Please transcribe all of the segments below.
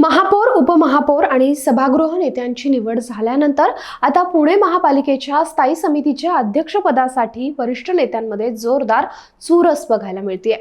महापौर उपमहापौर आणि सभागृह नेत्यांची निवड झाल्यानंतर आता पुणे महापालिकेच्या स्थायी समितीच्या अध्यक्षपदासाठी वरिष्ठ नेत्यांमध्ये जोरदार चुरस बघायला मिळते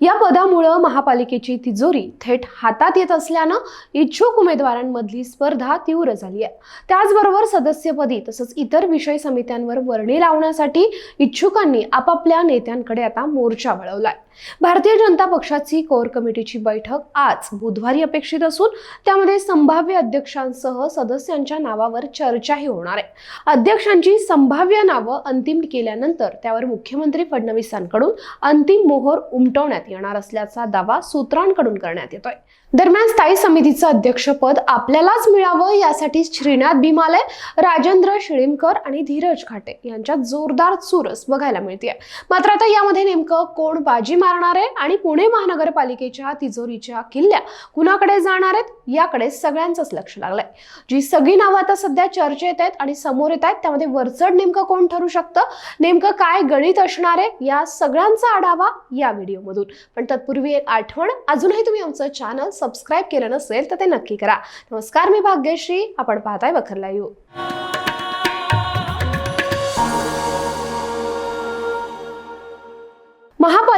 या पदामुळं महापालिकेची तिजोरी थेट हातात येत असल्यानं इच्छुक उमेदवारांमधली स्पर्धा तीव्र झाली आहे त्याचबरोबर सदस्यपदी तसंच इतर विषय समित्यांवर वर्णी लावण्यासाठी इच्छुकांनी आपापल्या नेत्यांकडे आता मोर्चा वळवलाय. भारतीय जनता पक्षाची कोर कमिटीची बैठक आज बुधवारी अपेक्षित असून त्यामध्ये संभाव्य अध्यक्षांसह सदस्यांच्या नावावर चर्चाही होणार आहे. अध्यक्षांची संभाव्य नावं अंतिम केल्यानंतर त्यावर मुख्यमंत्री फडणवीसांकडून अंतिम मोहर उमटवण्यात येणार असल्याचा दावा सूत्रांकडून करण्यात येतोय. दरम्यान स्थायी समितीचं अध्यक्षपद आपल्यालाच मिळावं यासाठी श्रीनाथ भीमालय राजेंद्र शिळीमकर आणि धीरज घाटे यांच्यात जोरदार चुरस बघायला मिळते मात्र आता यामध्ये नेमकं कोण बाजी मारणार आहे आणि पुणे महानगरपालिकेच्या तिजोरीच्या किल्ल्या कुणाकडे जाणार आहेत याकडे सगळ्यांचंच लक्ष लागलंय. जी सगळी नावं आता सध्या चर्चेत आहेत आणि समोर येत आहेत त्यामध्ये वरचढ नेमकं कोण ठरू शकतं नेमकं काय गणित असणार आहे या सगळ्यांचा आढावा या व्हिडिओमधून. पण तत्पूर्वी एक आठवण अजूनही तुम्ही आमचं चॅनल सबस्क्राईब केलं नसेल तर ते नक्की करा. नमस्कार मी भाग्यश्री आपण पाहताय बखरला येऊ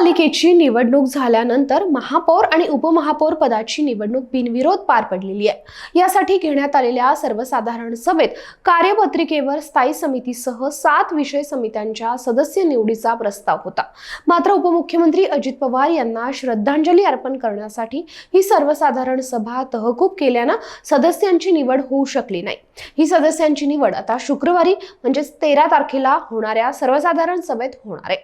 महापालिकेची निवडणूक झाल्यानंतर महापौर आणि उपमहापौर पदाची निवडणूक बिनविरोध पार पडलेली आहे. यासाठी घेण्यात आलेल्या सर्वसाधारण सभेत कार्यपत्रिकेवर स्थायी समितीसह सात विषय समित्यांच्या सदस्य निवडीचा प्रस्ताव होता. मात्र उपमुख्यमंत्री अजित पवार यांना श्रद्धांजली अर्पण करण्यासाठी ही सर्वसाधारण सभा तहकूब केल्यानं सदस्यांची निवड होऊ शकली नाही. ही सदस्यांची निवड आता शुक्रवारी म्हणजेच तेरा तारखेला होणाऱ्या सर्वसाधारण सभेत होणार आहे.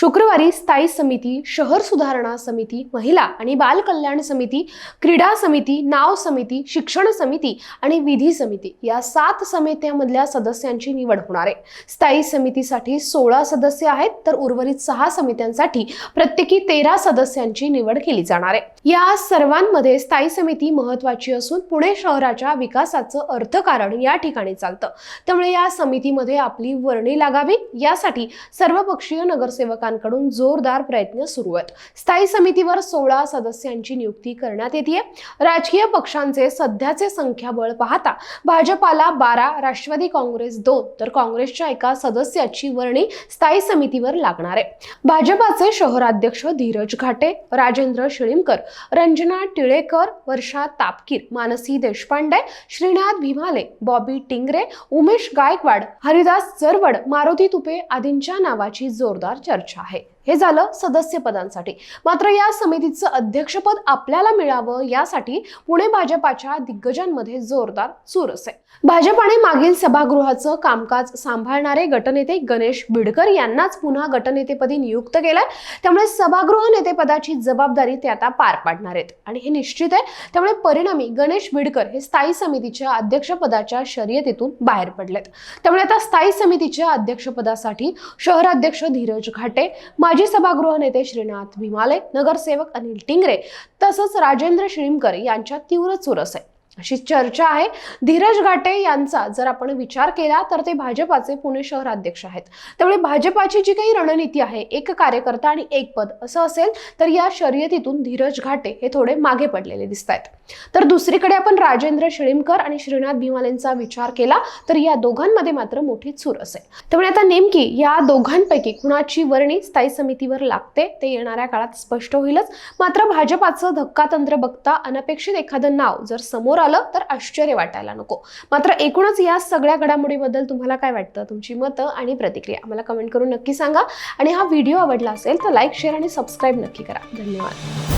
शुक्रवारी स्थायी समिती शहर सुधारणा समिती महिला आणि बाल कल्याण समिती क्रीडा समिती नाव समिती शिक्षण समिती आणि विधी समिती या सात समित्यामधल्या सदस्यांची निवड होणार आहे. स्थायी समितीसाठी सोळा सदस्य आहेत तर उर्वरित सहा समित्यांसाठी प्रत्येकी तेरा सदस्यांची निवड केली जाणार आहे. या सर्वांमध्ये स्थायी समिती महत्वाची असून पुणे शहराच्या विकासाचं अर्थकारण या ठिकाणी चालतं. त्यामुळे या समितीमध्ये आपली वर्णी लागावी. यासाठी सर्वपक्षीय नगरसेवकांकडून जोरदार प्रयत्न सुरू आहेत. स्थायी समितीवर सोळा सदस्यांची नियुक्ती करण्यात येते राजकीय पक्षांचे सध्याचे संख्याबळ पाहता भाजपाला बारा राष्ट्रवादी काँग्रेस दोन तर काँग्रेसच्या एका सदस्याची वर्णी स्थायी समितीवर लागणार आहे. भाजपाचे शहराध्यक्ष धीरज घाटे राजेंद्र शिळीमकर रंजना टिळेकर वर्षा तापकीर मानसी देशपांडे श्रीनाथ भीमाले बॉबी टिंगरे उमेश गायकवाड हरिदास जरवड मारुती तुपे आदींच्या नावाची जोरदार चर्चा. आहे हे झालं सदस्य पदांसाठी मात्र या समितीचं अध्यक्षपद आपल्याला मिळावं यासाठी पुणे भाजपाच्या दिग्गजांमध्ये जोरदार चुरस आहे भाजपाने मागील सभागृहाचं कामकाज सांभाळणारे गटनेते गणेश बिडकर यांनाच पुन्हा गटनेतेपदी नियुक्त केलंय. त्यामुळे सभागृह नेतेपदाची जबाबदारी ते आता पार पाडणार आहेत. आणि हे निश्चित आहे त्यामुळे परिणामी गणेश बिडकर हे स्थायी समितीच्या अध्यक्षपदाच्या शर्यतीतून बाहेर पडलेत. त्यामुळे आता स्थायी समितीच्या अध्यक्षपदासाठी शहराध्यक्ष धीरज घाटे माजी सभागृह नेते श्रीनाथ भीमाले नगरसेवक अनिल टिंगरे तसंच राजेंद्र श्रीमकर यांच्यात तीव्र चुरस आहे. अशी चर्चा आहे. धीरज घाटे यांचा जर आपण विचार केला तर ते भाजपाचे पुणे शहराध्यक्ष आहेत. त्यामुळे भाजपाची जी काही रणनीती आहे एक कार्यकर्ता आणि एक पद असं असेल तर या शर्यतीतून धीरज घाटे हे थोडे मागे पडलेले दिसत आहेत तर दुसरीकडे आपण राजेंद्र शिळीमकर आणि श्रीनाथ भीमालेंचा विचार केला तर या दोघांमध्ये मात्र मोठी चूर असेल. त्यामुळे आता नेमकी या दोघांपैकी कुणाची वर्णी स्थायी समितीवर लागते ते येणाऱ्या काळात स्पष्ट होईलच. मात्र भाजपाचं धक्कातंत्र बघता अनपेक्षित एखादं नाव जर समोर आलं तर आश्चर्य वाटायला नको. मात्र एकूणच या सगळ्या घडामोडीबद्दल तुम्हाला काय वाटतं? तुमची मतं आणि प्रतिक्रिया आम्हाला कमेंट करून नक्की सांगा. आणि हा व्हिडिओ आवडला असेल तर लाईक शेअर आणि सबस्क्राईब नक्की करा. धन्यवाद.